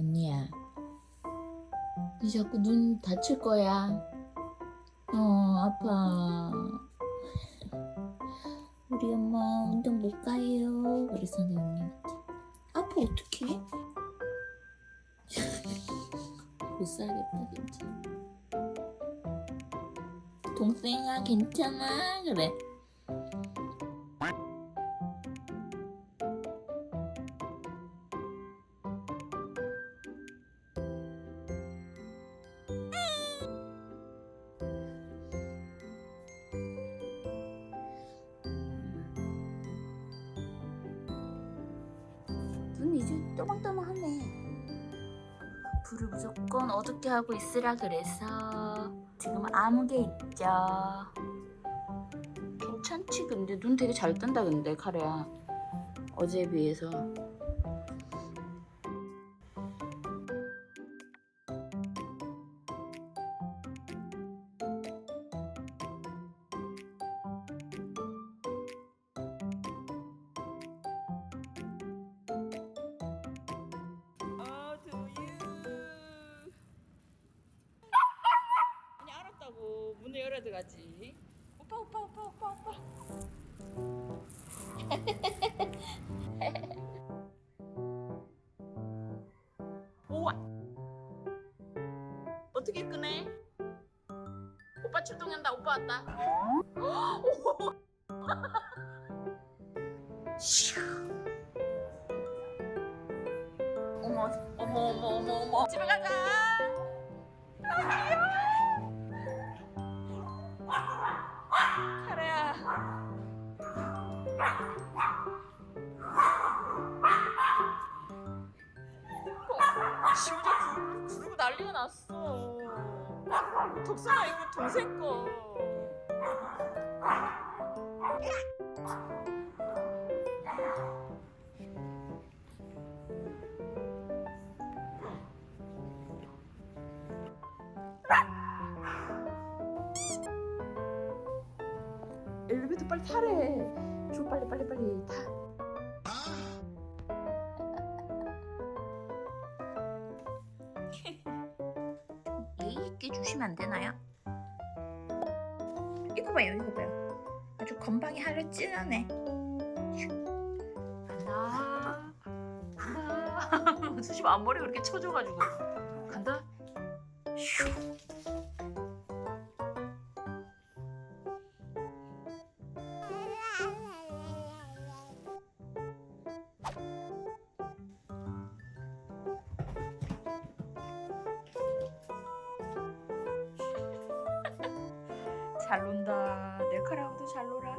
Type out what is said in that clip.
언니야. 니 자꾸 눈 다칠 거야. 어, 아파. 우리 엄마 운동 못 가요. 내 언니한테. 아파, 어떡해? 못 살겠다, 진짜. 동생아, 괜찮아? 그래. 또망또망하네. 불을 무조건 어둡게 하고 있으라 그래서 지금 아무개 있죠. 괜찮지? 근데 눈 되게 잘 뜬다 근데 카레야. 어제에 비해서. 들어가지. 오빠 오빠 오빠 오빠 오빠. 오와. 어떻게 끄네? 오빠 출동한다. 오빠 왔다. 어머 어머 어머 어머 어머 집에 가자. 어, 심지어 구, 구르고 난리가 났어. 독서가 이거 동생 거. 엘리베이터 빨리 타래. 줘 빨리 빨리 빨리 타. 있게 주시면 안 되나요? 이거 봐요, 이거 봐요. 아주 건방이 하를 찌르네. 간다. 간다. 수심 앞머리 그렇게 쳐줘가지고 간다. 슈. 잘 논다. 내 카라우도 잘 놀아.